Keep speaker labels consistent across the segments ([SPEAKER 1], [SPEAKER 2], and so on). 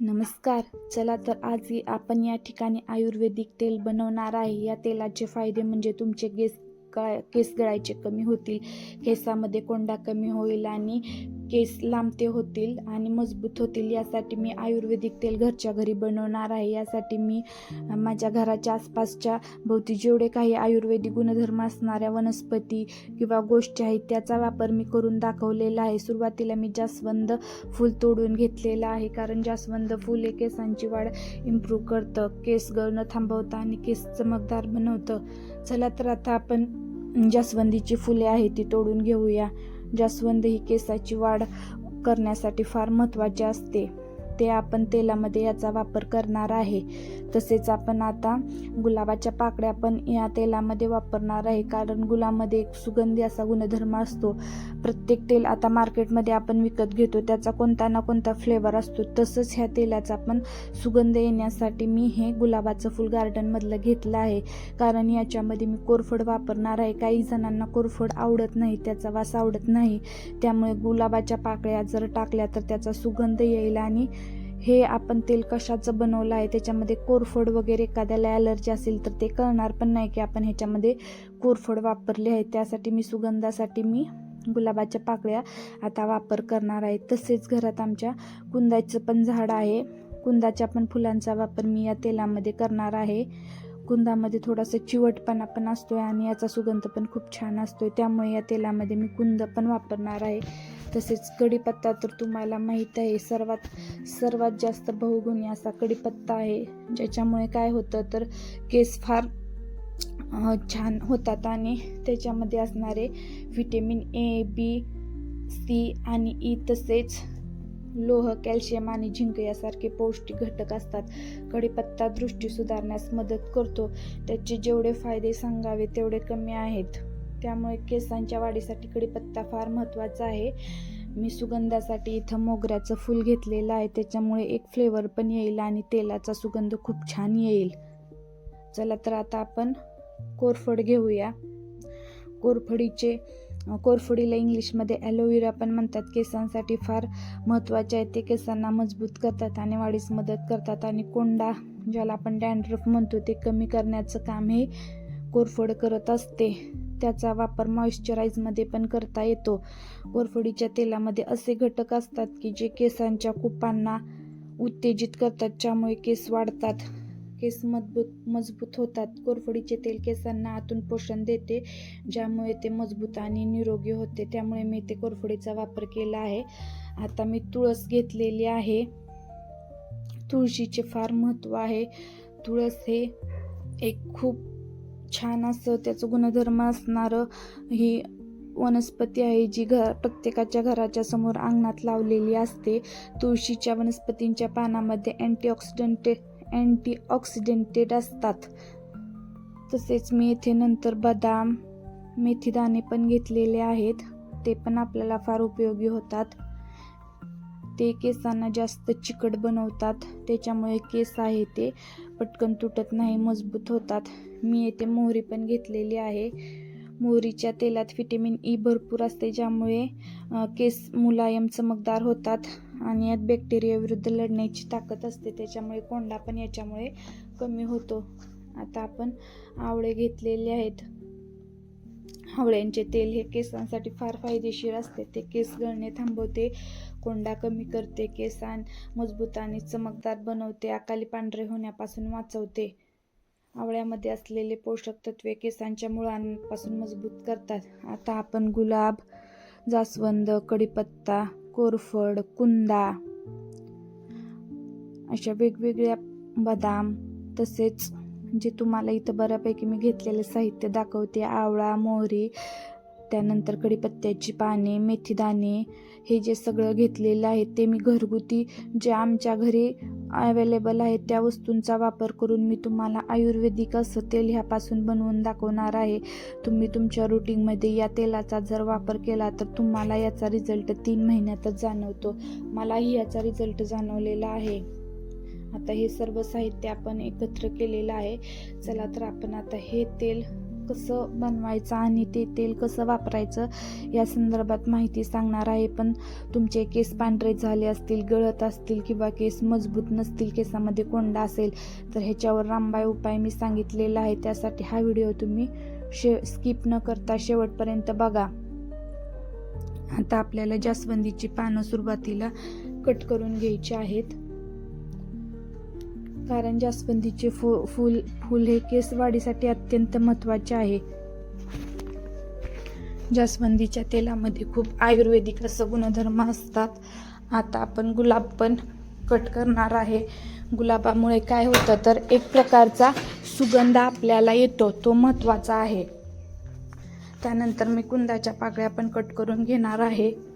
[SPEAKER 1] नमस्कार. चला तर आज आपण या ठिकाणी आयुर्वेदिक तेल बनवणार आहे. या तेलाचे फायदे म्हणजे तुमचे केस गळा केस गळायचे कमी होतील केसामध्ये कोंडा कमी होईल आणि केस लांबते होतील आणि मजबूत होतील यासाठी मी आयुर्वेदिक तेल घरच्या घरी बनवणार आहे. यासाठी मी माझ्या घराच्या आसपासच्या भोवती जेवढे काही आयुर्वेदिक गुणधर्म असणाऱ्या वनस्पती किंवा गोष्टी आहेत त्याचा वापर मी करून दाखवलेला आहे. सुरुवातीला मी जास्वंद फूल तोडून घेतलेलं आहे कारण जास्वंद फूल हे केसांची वाढ इम्प्रूव्ह करतं. केस गळणं थांबवतं आणि केस चमकदार बनवतं. चला तर आता आपण जास्वंदीची फुले आहेत ती तोडून घेऊया. जास्वंद ही केसाची वाढ करण्यासाठी फार महत्त्वाची असते. ते आपण तेलामध्ये याचा वापर करणार आहे. तसेच आपण आता गुलाबाच्या पाकळ्या पण या तेलामध्ये वापरणार आहे. कारण गुलाबमध्ये एक सुगंधी असा गुणधर्म असतो. प्रत्येक तेल आता मार्केटमध्ये आपण विकत घेतो. त्याचा कोणता ना कोणता फ्लेवर असतो. तसंच ह्या तेलाचा पण सुगंध येण्यासाठी मी हे गुलाबाचं फुल गार्डनमधलं घेतलं आहे. कारण याच्यामध्ये मी कोरफड वापरणार आहे. काही जणांना कोरफड आवडत नाही. त्याचा वास आवडत नाही. त्यामुळे गुलाबाच्या पाकळ्या जर टाकल्या तर त्याचा सुगंध येईल आणि हे आपण तेल कशाचं बनवलं आहे? त्याच्यामध्ये कोरफड वगैरे एखाद्याला ॲलर्जी असेल तर ते कळणार पण नाही की आपण ह्याच्यामध्ये कोरफड वापरले आहे. त्यासाठी मी सुगंधासाठी मी गुलाबाच्या पाकळ्या आता वापर करणार आहे. तसेच घरात आमच्या कुंदाचं पण झाड आहे. कुंदाच्या पण फुलांचा वापर मी या तेलामध्ये करणार आहे. कुंदामध्ये थोडासा चिवटपणा पण असतो आहे आणि याचा सुगंध पण खूप छान असतो आहे त्यामुळे या तेलामध्ये मी कुंद पण वापरणार आहे. तसेच कढीपत्ता तर तुम्हाला माहीत आहे सर्वात सर्वात जास्त बहुगुणी असा कढीपत्ता आहे. ज्याच्यामुळे काय होतं तर केस फार छान होतात आणि त्याच्यामध्ये असणारे व्हिटॅमिन ए बी सी आणि ई तसेच लोह कॅल्शियम आणि झिंक यासारखे पौष्टिक घटक असतात. कढीपत्ता दृष्टी सुधारण्यास मदत करतो. त्याचे जेवढे फायदे सांगावे तेवढे कमी आहेत. त्यामुळे केसांच्या वाढीसाठी कडीपत्ता फार महत्त्वाचा आहे. मी सुगंधासाठी इथं मोगऱ्याचं फूल घेतलेलं आहे. त्याच्यामुळे एक फ्लेवर पण येईल आणि तेलाचा सुगंध खूप छान येईल. चला तर आता आपण कोरफड घेऊया. कोरफडीचे कोरफडीला इंग्लिशमध्ये ॲलोवेरा पण म्हणतात. केसांसाठी फार महत्त्वाचे आहे. ते केसांना मजबूत करतात आणि वाढीस मदत करतात. आणि कोंडा ज्याला आपण डॅन्ड्रफ म्हणतो ते कमी करण्याचं काम हे कोरफड करत असते. त्याचा वापर मॉइश्चराईजमध्ये पण करता येतो. कोरफडीच्या तेलामध्ये असे घटक असतात की जे केसांच्या कुपांना उत्तेजित करतात ज्यामुळे केस वाढतात. केस मजबूत मजबूत होतात. कोरफडीचे तेल केसांना आतून पोषण देते ज्यामुळे ते मजबूत आणि निरोगी होते. त्यामुळे मी ते कोरफडीचा वापर केला आहे. आता मी तुळस घेतलेली आहे. तुळशीचे फार महत्त्व आहे. तुळस हे एक खूप छान असं त्याचं गुणधर्म असणारं ही वनस्पती आहे जी घर प्रत्येकाच्या घराच्या समोर अंगणात लावलेली असते. तुळशीच्या वनस्पतींच्या पानामध्ये अँटीऑक्सिडंटे अँटीऑक्सिडेंटेड असतात. तसेच मी येथे नंतर बदाम मेथीदाणे पण घेतलेले आहेत. ते पण आपल्याला फार उपयोगी होतात. ते केसांना जास्त चिकट बनवतात. त्याच्यामुळे केस आहे ते पटकन तुटत नाही मजबूत होतात. मी येथे मोहरी पण घेतलेली आहे. मोहरीच्या तेलात व्हिटॅमिन ई भरपूर असते ज्यामुळे केस मुलायम चमकदार होतात आणि यात बॅक्टेरिया विरुद्ध लढण्याची ताकद असते. त्याच्यामुळे कोंडा पण याच्यामुळे कमी होतो. आता आपण आवळे घेतलेले आहेत. आवळ्यांचे तेल हे केसांसाठी फार फायदेशीर असते. ते केस गळणे थांबवते कोंडा कमी करते केसां मजबूत आणि चमकदार बनवते अकाली पांढरे होण्यापासून वाचवते. आवळ्यामध्ये असलेले पोषक तत्वे केसांच्या मुळांपासून मजबूत करतात. आता आपण गुलाब जास्वंद कढीपत्ता कोरफड कुंदा अशा वेगवेगळ्या बदाम तसेच जे तुम्हाला इथं बऱ्यापैकी मी घेतलेले साहित्य दाखवते आवळा मोहरी त्यानंतर कढीपत्त्याची पाने मेथीदाणे हे जे सगळं घेतलेलं आहे ते मी घरगुती जे आमच्या घरी अवेलेबल आहे त्या वस्तूंचा वापर करून मी तुम्हाला आयुर्वेदिक असं तेल ह्यापासून बनवून दाखवणार आहे. तुम्ही तुमच्या रुटीनमध्ये या तेलाचा जर वापर केला तर तुम्हाला याचा रिझल्ट तीन महिन्यातच जाणवतो. मलाही याचा रिझल्ट जाणवलेला आहे. आता हे सर्व साहित्य आपण एकत्र केलेलं आहे. चला तर आपण आता हे तेल कसं बनवायचं आणि ते तेल कसं वापरायचं या संदर्भात माहिती सांगणार आहे. पण तुमचे केस पांढरे झाले असतील गळत असतील किंवा केस मजबूत नसतील केसामध्ये कोंडा असेल तर ह्याच्यावर रामबाय उपाय मी सांगितलेला आहे. त्यासाठी हा व्हिडिओ तुम्ही शे स्किप न करता शेवटपर्यंत बघा. आता आपल्याला जास्वंदीची पानं सुरुवातीला कट करून घ्यायची आहेत. कारण जास्वंदीचे फु फुल फुल हे केस वाढीसाठी अत्यंत महत्त्वाचे आहे. जास्वंदीच्या तेलामध्ये खूप आयुर्वेदिक असं गुणधर्म असतात. आता आपण गुलाब पण कट करणार आहे. गुलाबामुळे काय होतं तर एक प्रकारचा सुगंध आपल्याला येतो तो महत्त्वाचा आहे. त्यानंतर मी कुंदाच्या पाकळ्या पण कट करून घेणार आहे.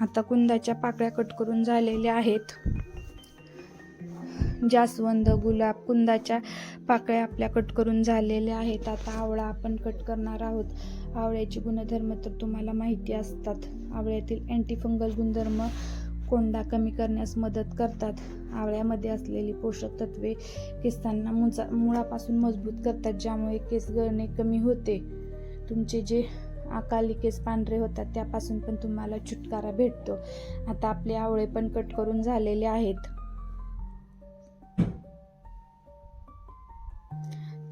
[SPEAKER 1] आता कुंदाच्या पाकळ्या कट करून झालेल्या आहेत. जास्वंद गुलाब कुंदाच्या पाकळ्या आपल्या कट करून झालेल्या आहेत. आता आवळा आपण कट करणार आहोत. आवळ्याचे गुणधर्म तर तुम्हाला माहिती असतात. आवळ्यातील अँटीफंगल गुणधर्म कोंडा कमी करण्यास मदत करतात. आवळ्यामध्ये असलेली पोषक तत्वे केसांना मुचा मुळापासून मजबूत करतात ज्यामुळे केस गळणे कमी होते. तुमचे जे अकालिकेस पांढरे होतात त्यापासून पण तुम्हाला छुटकारा भेटतो. आता आपले आवळे पण कट करून झालेले आहेत.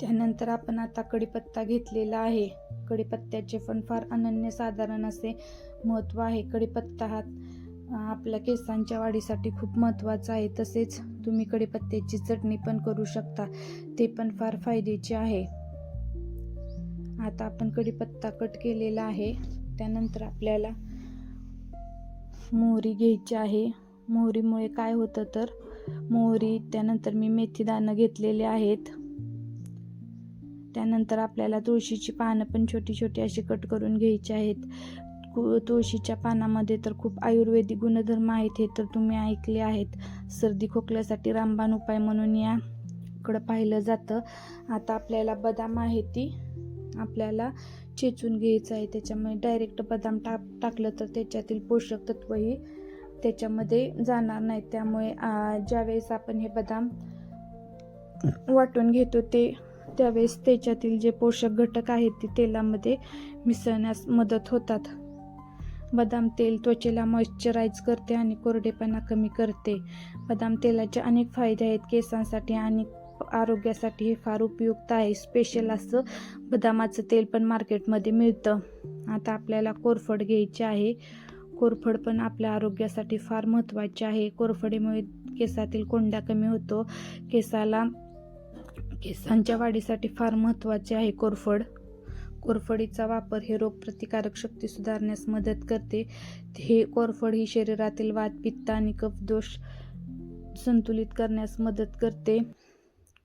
[SPEAKER 1] त्यानंतर आपण आता कढीपत्ता घेतलेला आहे. कढीपत्त्याचे पण फार अनन्यसाधारण असे महत्त्व आहे. कढीपत्ता हा आपल्या केसांच्या वाढीसाठी खूप महत्त्वाचा आहे. तसेच तुम्ही कढीपत्त्याची चटणी पण करू शकता. ते पण फार फायद्याचे आहे. आता आपण कढीपत्ता कट केलेला आहे त्यानंतर आपल्याला मोहरी घ्यायची आहे. मोहरीमुळे काय होतं तर मोहरी त्यानंतर मी मेथी दाणं घेतलेले आहेत. त्यानंतर आपल्याला तुळशीची पानं पण छोटी छोटी अशी कट करून घ्यायची आहेत. कु- तुळशीच्या पानामध्ये तर खूप आयुर्वेदिक गुणधर्म आहेत हे तर तुम्ही ऐकले आहेत. सर्दी खोकल्यासाठी रामबाण उपाय म्हणून याकडं पाहिलं जातं. आता आपल्याला बदाम आहे ती. आपल्याला चेचून घ्यायचं आहे. त्याच्यामुळे डायरेक्ट बदाम टाक टाकलं तर त्याच्यातील पोषक तत्वही त्याच्यामध्ये जाणार नाही. त्यामुळे ज्यावेळेस आपण हे बदाम वाटून घेतो ते त्यावेळेस त्याच्यातील जे पोषक घटक आहेत ते तेलामध्ये मिसळण्यास मदत होतात. बदाम तेल त्वचेला मॉइश्चराईज करते आणि कोरडेपणा कमी करते. बदाम तेलाचे अनेक फायदे आहेत. केसांसाठी आणि आरोग्यासाठी हे फार उपयुक्त आहे. स्पेशल असं बदामाचं तेल पण मार्केटमध्ये मिळतं. आता आपल्याला कोरफड घ्यायची आहे. कोरफड पण आपल्या आरोग्यासाठी फार महत्त्वाचे आहे. कोरफडीमुळे केसातील कोंडा कमी होतो. केसाला केसांच्या वाढीसाठी फार महत्त्वाचे आहे कोरफड. कोरफडीचा वापर हे रोगप्रतिकारक शक्ती सुधारण्यास मदत करते. हे कोरफड ही शरीरातील वात पित्त आणि कफदोष संतुलित करण्यास मदत करते.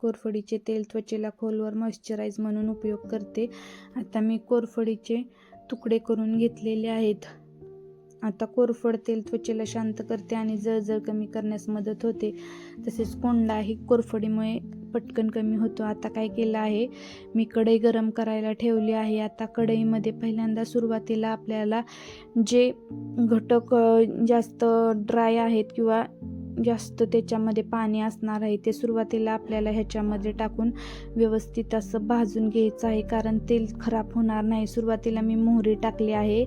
[SPEAKER 1] कोरफडीचे तेल त्वचेला खोलवर मॉइश्चराईज म्हणून उपयोग करते. आता मी कोरफडीचे तुकडे करून घेतलेले आहेत. आता कोरफड तेल त्वचेला शांत करते आणि जळजळ कमी करण्यास मदत होते. तसेच कोंडा ही कोरफडीमुळे पटकन कमी होतो. आता काय केलं आहे? मी कढई गरम करायला ठेवली आहे. आता कढईमध्ये पहिल्यांदा सुरुवातीला आपल्याला जे घटक जास्त ड्राय आहेत किंवा जास्त त्याच्यामध्ये पाणी असणार आहे ते सुरुवातीला आपल्याला ह्याच्यामध्ये टाकून व्यवस्थित असं भाजून घ्यायचं आहे कारण तेल खराब होणार नाही. सुरुवातीला मी मोहरी टाकली आहे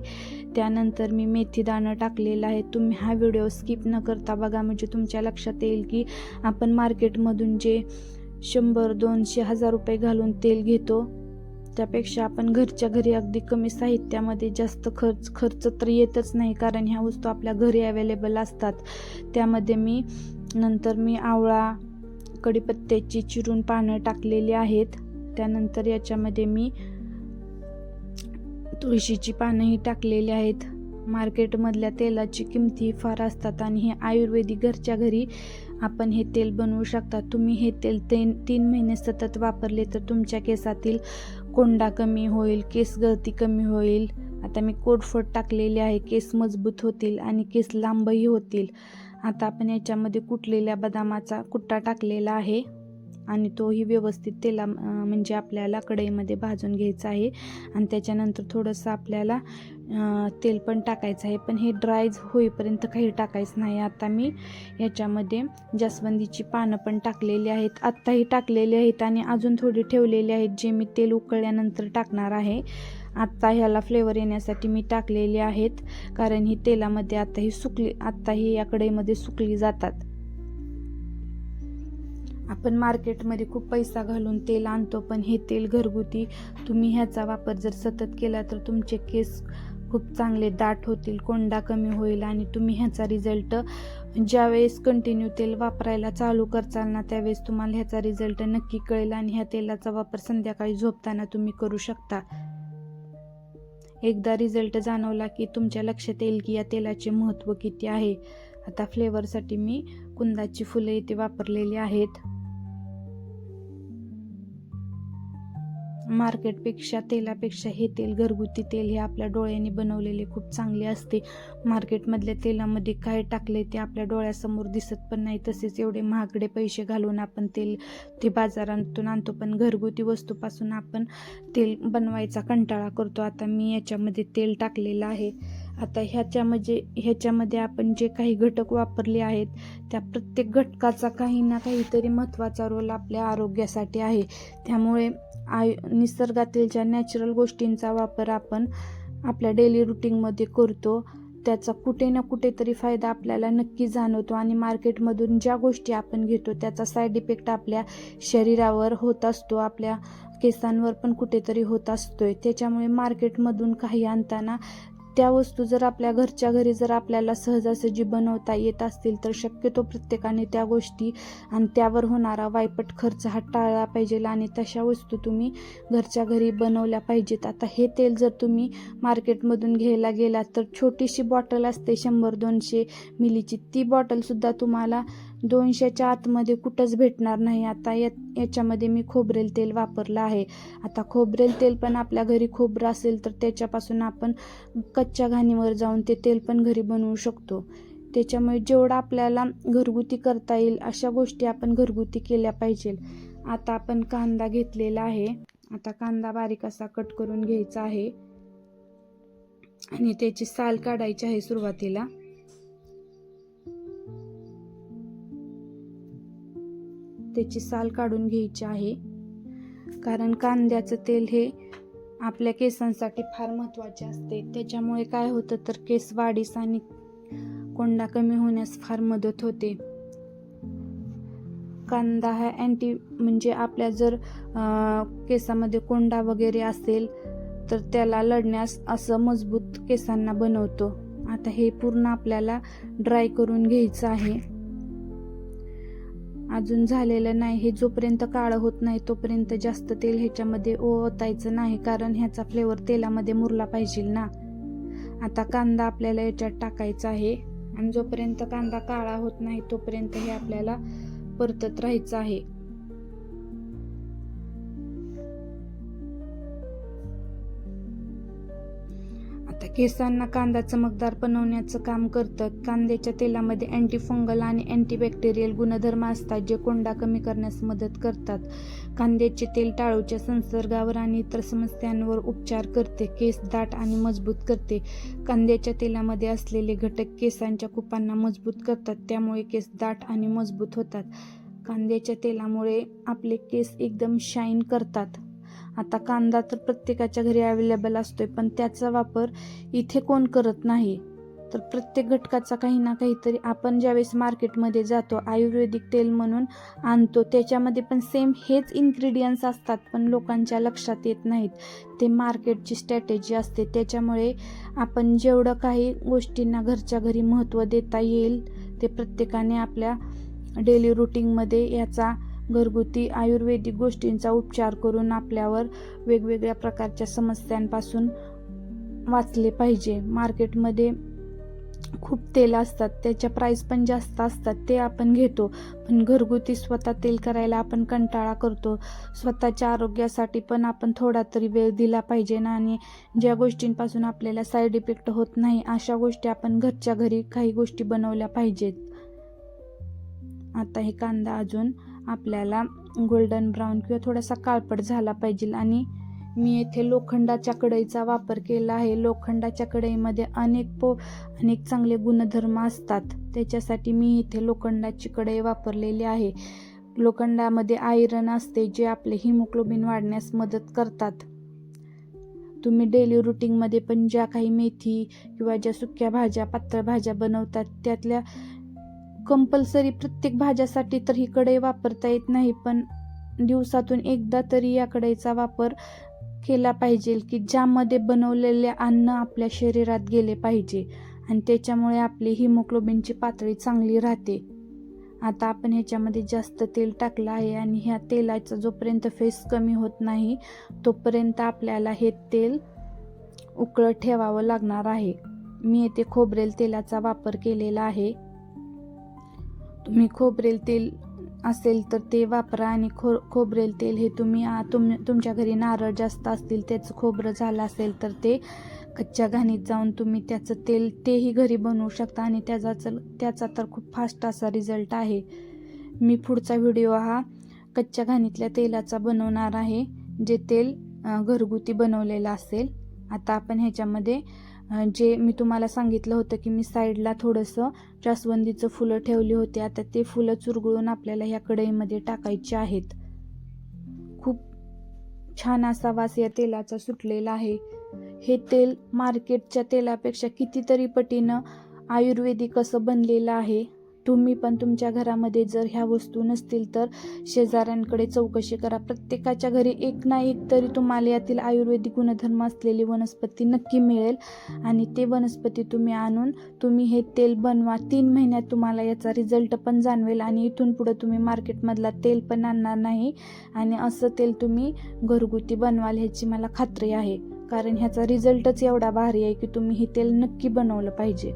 [SPEAKER 1] त्यानंतर मी मेथी दाणं टाकलेलं आहे. तुम्ही हा व्हिडिओ स्किप न करता बघा म्हणजे तुमच्या लक्षात येईल की आपण मार्केटमधून जे शंभर दोनशे हजार रुपये घालून तेल घेतो त्यापेक्षा आपण घरच्या घरी अगदी कमी साहित्यामध्ये जास्त खर्च खर्च तर येतच नाही कारण ह्या वस्तू आपल्या घरी अवेलेबल असतात. त्यामध्ये मी नंतर मी आवळा कढीपत्त्याची चिरून पानं टाकलेली आहेत. त्यानंतर याच्यामध्ये मी तुळशीची पानंही टाकलेली आहेत. मार्केटमधल्या तेलाची किमती फार असतात आणि हे आयुर्वेदिक घरच्या घरी आपण हे तेल बनवू शकता. तुम्ही हे तेल तीन तीन महिने सतत वापरले तर तुमच्या केसातील कोंडा कमी होईल केस गळती कमी होईल. आता मी कोटफट टाकलेली आहे केस मजबूत होतील आणि केस लांबही होतील. आता आपण याच्यामध्ये कुटलेल्या बदामाचा कुट्टा टाकलेला आहे आणि तोही व्यवस्थित तेला म्हणजे आपल्याला कढईमध्ये भाजून घ्यायचा आहे. आणि त्याच्यानंतर थोडंसं आपल्याला तेल पण टाकायचं आहे. पण हे ड्राय होईपर्यंत काही टाकायचं नाही. आता मी याच्यामध्ये जास्वंदीची पानं पण टाकलेली आहेत. आत्ताही टाकलेली आहेत आणि अजून थोडी ठेवलेली आहेत जे मी तेल उकळल्यानंतर टाकणार आहे. आत्ता ह्याला फ्लेवर येण्यासाठी मी टाकलेली आहेत. कारण ही तेलामध्ये आत्ताही सुकली आत्ताही या कढईमध्ये सुकली जातात. आपण मार्केटमध्ये खूप पैसा घालून तेल आणतो पण हे तेल घरगुती तुम्ही ह्याचा वापर जर सतत केला तर तुमचे केस खूप चांगले दाट होतील कोंडा कमी होईल आणि तुम्ही ह्याचा रिझल्ट ज्यावेळेस कंटिन्यू तेल वापरायला चालू करचाल ना त्यावेळेस तुम्हाला ह्याचा रिझल्ट नक्की कळेल आणि ह्या तेलाचा वापर संध्याकाळी झोपताना तुम्ही करू शकता. एकदा रिझल्ट जाणवला की तुमच्या लक्षात येईल की या तेलाचे महत्त्व किती आहे. आता फ्लेवरसाठी मी कुंदाची फुले इथे वापरलेली आहेत. मार्केटपेक्षा तेलापेक्षा हे तेल घरगुती तेल हे आपल्या डोळ्यांनी बनवलेले खूप चांगले असते. मार्केटमधल्या तेलामध्ये काय टाकले ते आपल्या डोळ्यासमोर दिसत पण नाही. तसेच एवढे महागडे पैसे घालून आपण तेल ते बाजारातून आणतो. पण घरगुती वस्तूपासून आपण तेल बनवायचा कंटाळा करतो. आता मी याच्यामध्ये तेल टाकलेलं आहे. आता ह्याच्यामध्ये ह्याच्यामध्ये आपण जे काही घटक वापरले आहेत त्या प्रत्येक घटकाचा काही ना काहीतरी महत्त्वाचा रोल आपल्या आरोग्यासाठी आहे. त्यामुळे आय निसर्गातील ज्या नॅचरल गोष्टींचा वापर आपण आपल्या डेली रुटीनमध्ये करतो त्याचा कुठे ना कुठेतरी फायदा आपल्याला नक्की जाणवतो आणि मार्केटमधून ज्या गोष्टी आपण घेतो त्याचा साईड इफेक्ट आपल्या शरीरावर होत असतो आपल्या केसांवर पण कुठेतरी होत असतोय. त्याच्यामुळे मार्केटमधून काही आणताना त्या वस्तू जर आपल्या घरच्या घरी जर आपल्याला सहजासहजी बनवता येत असतील तर शक्यतो प्रत्येकाने त्या गोष्टी आणि त्यावर होणारा वायपट खर्च हा टाळला पाहिजे आणि तशा वस्तू तुम्ही घरच्या घरी बनवल्या पाहिजेत. आता हे तेल जर तुम्ही मार्केटमधून घ्यायला गेलात तर छोटीशी बॉटल असते शंभर दोनशे मिलीची. ती बॉटलसुद्धा तुम्हाला दोनशेच्या आतमध्ये कुठंच भेटणार नाही. आता या याच्यामध्ये मी खोबरेल तेल वापरलं आहे. आता खोबरेल तेल पण आपल्या घरी खोबरं असेल तर त्याच्यापासून आपण कच्च्या घाणीवर जाऊन ते तेल पण घरी बनवू शकतो. त्याच्यामुळे जेवढं आपल्याला घरगुती करता येईल अशा गोष्टी आपण घरगुती केल्या पाहिजे. आता आपण कांदा घेतलेला आहे. आता कांदा बारीक असा कट करून घ्यायचा आहे. आणि त्याची साल काढायची आहे सुरुवातीला. त्याची साल काढून घ्यायची आहे. कारण कांद्याचं तेल हे आपल्या केसांसाठी फार महत्त्वाचे असते. त्याच्यामुळे काय होतं तर केस वाढीस आणि कोंडा कमी होण्यास फार मदत होते. कांदा हा अँटी म्हणजे आपल्या जर केसामध्ये कोंडा वगैरे असेल तर त्याला लढण्यास असं मजबूत केसांना बनवतो. आता हे पूर्ण आपल्याला ड्राय करून घ्यायचं आहे. अजून झालेलं नाही. हे जोपर्यंत काळं होत नाही तोपर्यंत जास्त तेल ह्याच्यामध्ये ओतायचं नाही कारण ह्याचा फ्लेवर तेलामध्ये मुरला पाहिजे ना. आता कांदा आपल्याला याच्यात टाकायचा आहे. आणि जोपर्यंत कांदा काळा होत नाही तोपर्यंत हे आपल्याला परतत राहायचं आहे. आता केसांना कांदा चमकदार बनवण्याचं काम करतं. कांद्याच्या तेलामध्ये अँटीफंगल आणि अँटीबॅक्टेरियल गुणधर्म असतात जे कोंडा कमी करण्यास मदत करतात. कांद्याचे तेल टाळूच्या संसर्गावर आणि इतर समस्यांवर उपचार करते. केस दाट आणि मजबूत करते. कांद्याच्या तेलामध्ये असलेले घटक केसांच्या कुपांना मजबूत करतात त्यामुळे केस दाट आणि मजबूत होतात. कांद्याच्या तेलामुळे आपले केस एकदम शाईन करतात. आता कांदा तर प्रत्येकाच्या घरी अवेलेबल असतोय पण त्याचा वापर इथे कोण करत नाही. तर प्रत्येक घटकाचा काही ना काहीतरी आपण ज्यावेळेस मार्केटमध्ये जातो आयुर्वेदिक तेल म्हणून आणतो त्याच्यामध्ये पण सेम हेच इन्ग्रेडियंट्स असतात पण लोकांच्या लक्षात येत नाहीत. ते मार्केटची स्ट्रॅटेजी असते त्याच्यामुळे आपण जेवढं काही गोष्टींना घरच्या घरी महत्त्व देता येईल ते प्रत्येकाने आपल्या डेली रुटीनमध्ये याचा घरगुती आयुर्वेदिक गोष्टींचा उपचार करून आपल्यावर वेगवेगळ्या प्रकारच्या समस्यांपासून वाचले पाहिजे. मार्केटमध्ये खूप तेल असतात त्याच्या प्राईस पण जास्त असतात ते आपण घेतो. पण घरगुती स्वतः तेल करायला आपण कंटाळा करतो. स्वतःच्या आरोग्यासाठी पण आपण थोडा तरी वेळ दिला पाहिजे ना आणि ज्या गोष्टींपासून आपल्याला साईड इफेक्ट होत नाही अशा गोष्टी आपण घरच्या घरी काही गोष्टी बनवल्या पाहिजेत. आता हे कांदा अजून आपल्याला गोल्डन ब्राऊन किंवा थोडासा काळपट झाला पाहिजे. आणि मी येथे लोखंडाच्या कढईचा वापर केला आहे. लोखंडाच्या कढईमध्ये अनेक पो अनेक चांगले गुणधर्म असतात. त्याच्यासाठी मी इथे लोखंडाची कढई वापरलेली आहे. लोखंडामध्ये आयरन असते जे आपले हिमोग्लोबिन वाढण्यास मदत करतात. तुम्ही डेली रुटीनमध्ये पण ज्या काही मेथी किंवा ज्या सुक्या भाज्या पातळ भाज्या बनवतात त्यातल्या कंपल्सरी प्रत्येक भाज्यासाठी तर ही कढई वापरता येत नाही पण दिवसातून एकदा तरी या कढईचा वापर केला पाहिजे की ज्यामध्ये बनवलेले अन्न आपल्या शरीरात गेले पाहिजे आणि त्याच्यामुळे आपली हिमोग्लोबिनची पातळी चांगली राहते. आता आपण ह्याच्यामध्ये जास्त तेल टाकलं आहे आणि ह्या तेलाचा जोपर्यंत फेस कमी होत नाही तोपर्यंत आपल्याला हे तेल उकळत ठेवावं लागणार आहे. मी येथे खोबरेल तेलाचा वापर केलेला आहे. तुम्ही खोबरेल तेल असेल तर ते वापरा आणि खो खोबरेल तेल हे तुम्ही तुम तुमच्या घरी नारळ जास्त असतील त्याचं खोबरं झालं असेल तर ते कच्च्या घाणीत जाऊन तुम्ही त्याचं तेल तेही घरी बनवू शकता आणि त्याचा चल त्याचा तर खूप फास्ट असा रिझल्ट आहे. मी पुढचा व्हिडिओ हा कच्च्या घाणीतल्या तेलाचा बनवणार आहे जे तेल घरगुती बनवलेलं असेल. आता आपण ह्याच्यामध्ये जे मी तुम्हाला सांगितलं होतं की मी साईडला थोडंसं जास्वंदीचं फुलं ठेवली होती. आता ते फुलं चुरगळून आपल्याला ह्या कढईमध्ये टाकायची आहेत. खूप छान असा वास या तेलाचा सुटलेला आहे. हे तेल मार्केटच्या तेलापेक्षा कितीतरी पटीनं आयुर्वेदिक असं बनलेलं आहे. तुम्ही पण तुमच्या घरामध्ये जर ह्या वस्तू नसतील तर शेजाऱ्यांकडे चौकशी करा. प्रत्येकाच्या घरी एक ना एक तरी तुम्हाला यातील आयुर्वेदिक गुणधर्म असलेली वनस्पती नक्की मिळेल. आणि ते वनस्पती तुम्ही आणून तुम्ही हे तेल बनवा. तीन महिन्यात तुम्हाला याचा रिझल्ट पण जाणवेल आणि इथून पुढं तुम्ही मार्केटमधला तेल पण आणणार नाही. आणि असं तेल तुम्ही घरगुती बनवाल ह्याची मला खात्री आहे. कारण ह्याचा रिझल्टच एवढा भारी आहे की तुम्ही हे तेल नक्की बनवलं पाहिजे.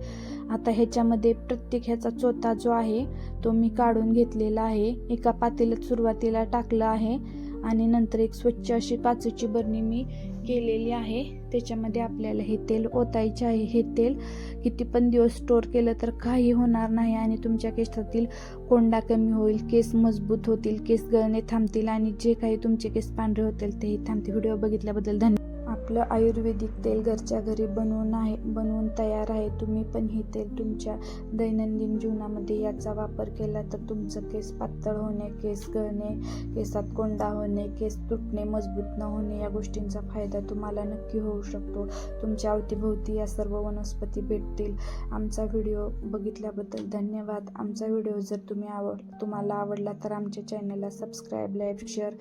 [SPEAKER 1] आता ह्याच्यामध्ये प्रत्येक ह्याचा चोथा जो आहे तो मी काढून घेतलेला आहे. एका पातेल्यात सुरुवातीला टाकलं आहे आणि नंतर एक स्वच्छ अशी काचूची बरणी मी केलेली आहे. त्याच्यामध्ये आपल्याला हे तेल ओतायचे आहे. हे तेल किती पण दिवस स्टोअर केलं तर काही होणार नाही आणि तुमच्या केसातील कोंडा कमी होईल केस मजबूत होतील केस गळणे थांबतील आणि जे काही तुमचे केस पांढरे होतील तेही थांबतील. व्हिडिओ बघितल्याबद्दल धन्यवाद. आपलं आयुर्वेदिक तेल घरच्या घरी बनवून आहे बनवून तयार आहे. तुम्ही पण हे तेल तुमच्या दैनंदिन जीवनामध्ये याचा वापर केला तर तुमचं केस पातळ होणे केस गळणे केसात कोंडा होणे केस तुटणे मजबूत न होणे या गोष्टींचा फायदा तुम्हाला नक्की होऊ शकतो. तुमच्या अवतीभोवती या सर्व वनस्पती भेटतील. आमचा व्हिडिओ बघितल्याबद्दल धन्यवाद. आमचा व्हिडिओ जर तुम्ही आवड तुम्हाला आवडला तर आमच्या चॅनलला सबस्क्राईब लाईक शेअर